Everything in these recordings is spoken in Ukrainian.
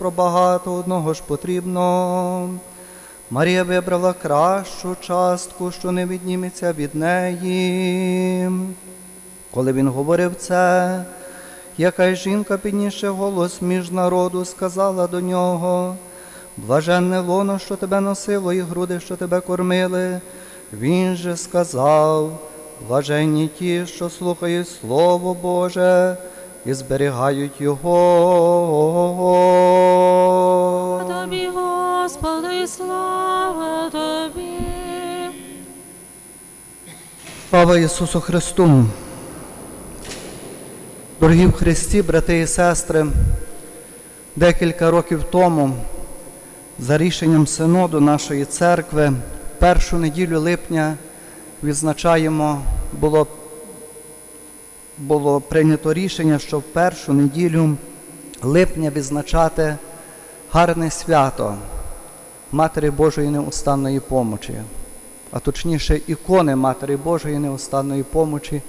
про багато одного ж потрібно. Марія вибрала кращу частку, що не відніметься від неї. Коли він говорив це, якась жінка, піднісши голос між народу, сказала до нього, блаженне лоно, що тебе носило, і груди, що тебе кормили. Він же сказав, блаженні ті, що слухають Слово Боже і зберігають Його. Тобі, Господи, слава Тобі. Слава Ісусу Христу! Дорогі в Христі, брати і сестри, декілька років тому, за рішенням синоду нашої церкви, першу неділю липня відзначаємо, було, було прийнято рішення, що в першу неділю липня відзначати гарне свято Матері Божої неустанної помочі, а точніше ікони Матері Божої неустанної помочі,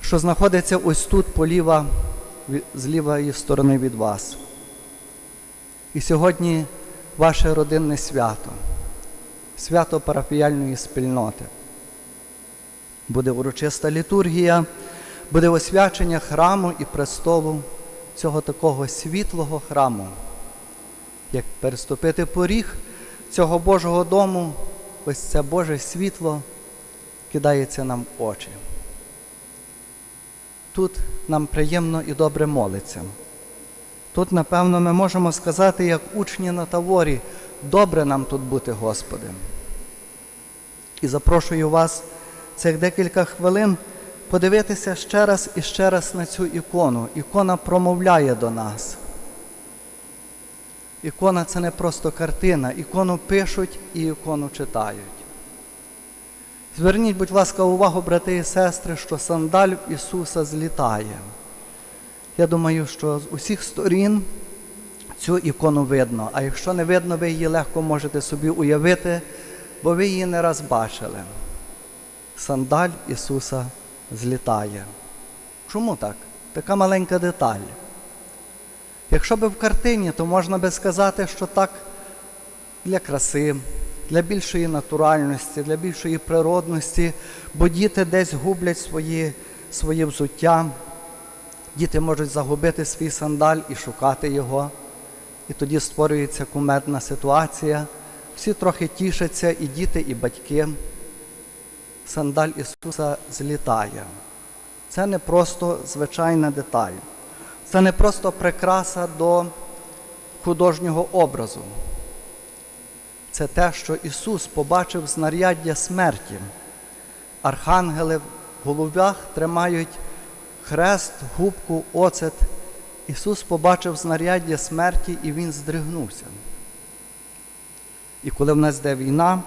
що знаходиться ось тут поліва, з лівої сторони від вас. І сьогодні ваше родинне свято, свято парафіяльної спільноти. Буде урочиста літургія, буде освячення храму і престолу цього такого світлого храму. Як переступити поріг цього Божого дому, ось це Боже світло кидається нам в очі. Тут нам приємно і добре молиться. Тут, напевно, ми можемо сказати, як учні на таворі, добре нам тут бути, Господи. І запрошую вас цих декілька хвилин подивитися ще раз і ще раз на цю ікону. Ікона промовляє до нас. Ікона це не просто картина, ікону пишуть і ікону читають. Зверніть, будь ласка, увагу, брати і сестри, що сандаль Ісуса злітає. Я думаю, що з усіх сторін цю ікону видно. А якщо не видно, ви її легко можете собі уявити, бо ви її не раз бачили. Сандаль Ісуса злітає. Чому так? Така маленька деталь. Якщо би в картині, то можна би сказати, що так для краси, для більшої натуральності, для більшої природності, бо діти десь гублять свої, своє взуття, діти можуть загубити свій сандаль і шукати його. І тоді створюється кумедна ситуація. Всі трохи тішаться, і діти, і батьки. Сандаль Ісуса злітає. Це не просто звичайна деталь. Це не просто прикраса до художнього образу. Це те, що Ісус побачив знаряддя смерті. Архангели в головах тримають хрест, губку, оцет. Ісус побачив знаряддя смерті і Він здригнувся. І коли в нас йде війна,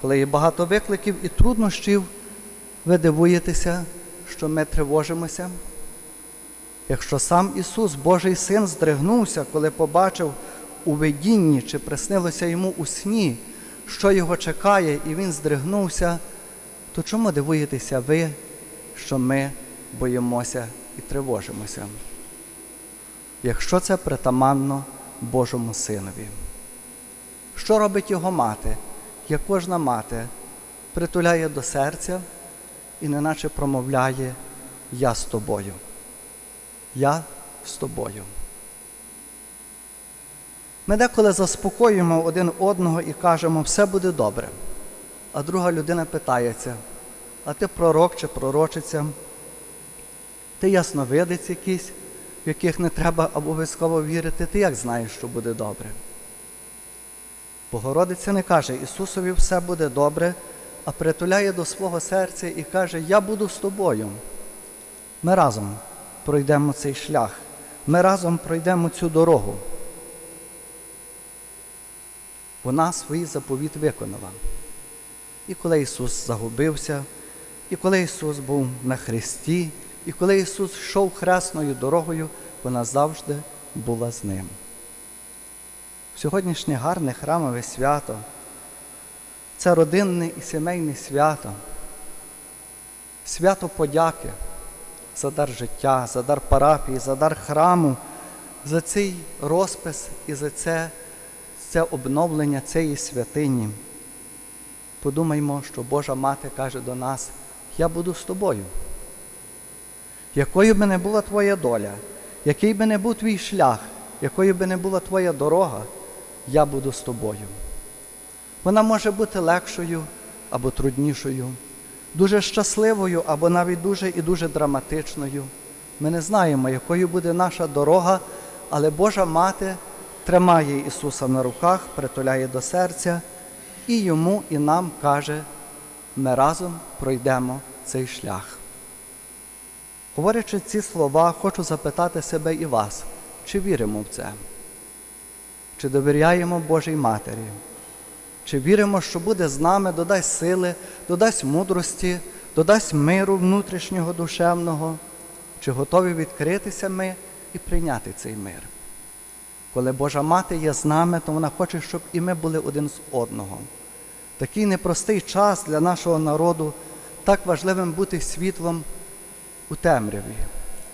коли є багато викликів і труднощів, ви дивуєтеся, що ми тривожимося. Якщо сам Ісус, Божий Син, здригнувся, коли побачив у видінні чи приснилося йому у сні, що його чекає, і він здригнувся, то чому дивуєтеся ви, що ми боїмося і тривожимося? Якщо це притаманно Божому Синові. Що робить його мати? Як кожна мати притуляє до серця і неначе промовляє Я з тобою. Я з тобою. Ми деколи заспокоюємо один одного і кажемо, все буде добре. А друга людина питається, а ти пророк чи пророчиця? Ти ясновидець якийсь, в яких не треба обов'язково вірити, ти як знаєш, що буде добре? Богородиця не каже, Ісусові все буде добре, а притуляє до свого серця і каже, Я буду з тобою. Ми разом пройдемо цей шлях, ми разом пройдемо цю дорогу. Вона свій заповіт виконала. І коли Ісус загубився, і коли Ісус був на хресті, і коли Ісус йшов хресною дорогою, вона завжди була з ним. Сьогоднішнє гарне храмове свято це родинне і сімейне свято, свято подяки за дар життя, за дар парафії, за дар храму, за цей розпис і за це, це обновлення цієї святині. Подумаймо, що Божа Мати каже до нас: Я буду з тобою. Якою би не була твоя доля, який би не був твій шлях, якою би не була твоя дорога, я буду з тобою. Вона може бути легшою або труднішою, дуже щасливою або навіть дуже і дуже драматичною. Ми не знаємо, якою буде наша дорога, але Божа Мати тримає Ісуса на руках, притуляє до серця і йому, і нам каже, ми разом пройдемо цей шлях. Говорячи ці слова, хочу запитати себе і вас, чи віримо в це? Чи довіряємо Божій Матері? Чи віримо, що буде з нами, додасть сили, додасть мудрості, додасть миру внутрішнього душевного? Чи готові відкритися ми і прийняти цей мир? Коли Божа Мати є з нами, то вона хоче, щоб і ми були один з одного. Такий непростий час для нашого народу, так важливим бути світлом у темряві.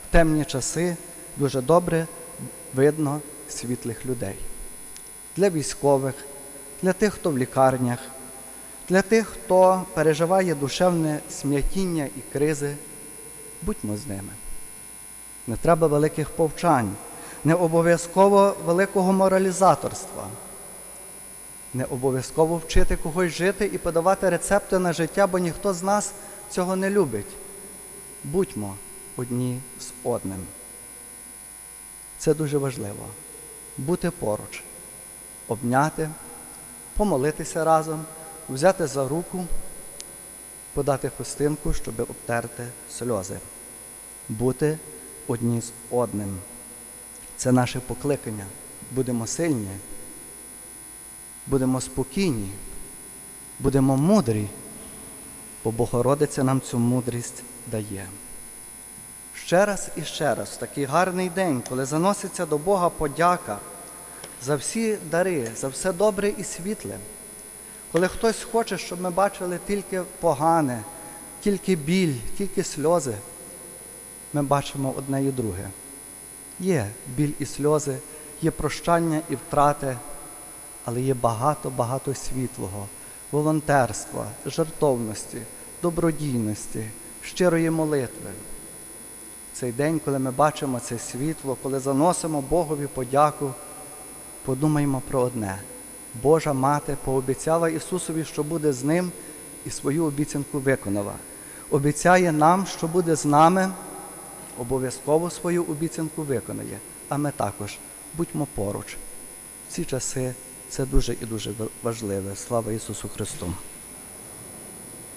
В темні часи дуже добре видно світлих людей. Для військових, для тих, хто в лікарнях, для тих, хто переживає душевне смятіння і кризи, будьмо з ними. Не треба великих повчань, не обов'язково великого моралізаторства, не обов'язково вчити когось жити і подавати рецепти на життя, бо ніхто з нас цього не любить. Будьмо одні з одним. Це дуже важливо. Бути поруч, обняти, помолитися разом, взяти за руку, подати хустинку, щоб обтерти сльози. Бути одні з одним. Це наше покликання. Будемо сильні, будемо спокійні, будемо мудрі, бо Богородиця нам цю мудрість дає. Ще раз і ще раз, в такий гарний день, коли заноситься до Бога подяка за всі дари, за все добре і світле. Коли хтось хоче, щоб ми бачили тільки погане, тільки біль, тільки сльози, ми бачимо одне і друге. Є біль і сльози, є прощання і втрати, але є багато-багато світлого, волонтерства, жертовності, добродійності, щирої молитви. Цей день, коли ми бачимо це світло, коли заносимо Богові подяку, подумаймо про одне. Божа Мати пообіцяла Ісусові, що буде з ним, і свою обіцянку виконала. Обіцяє нам, що буде з нами, обов'язково свою обіцянку виконає. А ми також будьмо поруч. В ці часи це дуже і дуже важливе. Слава Ісусу Христу!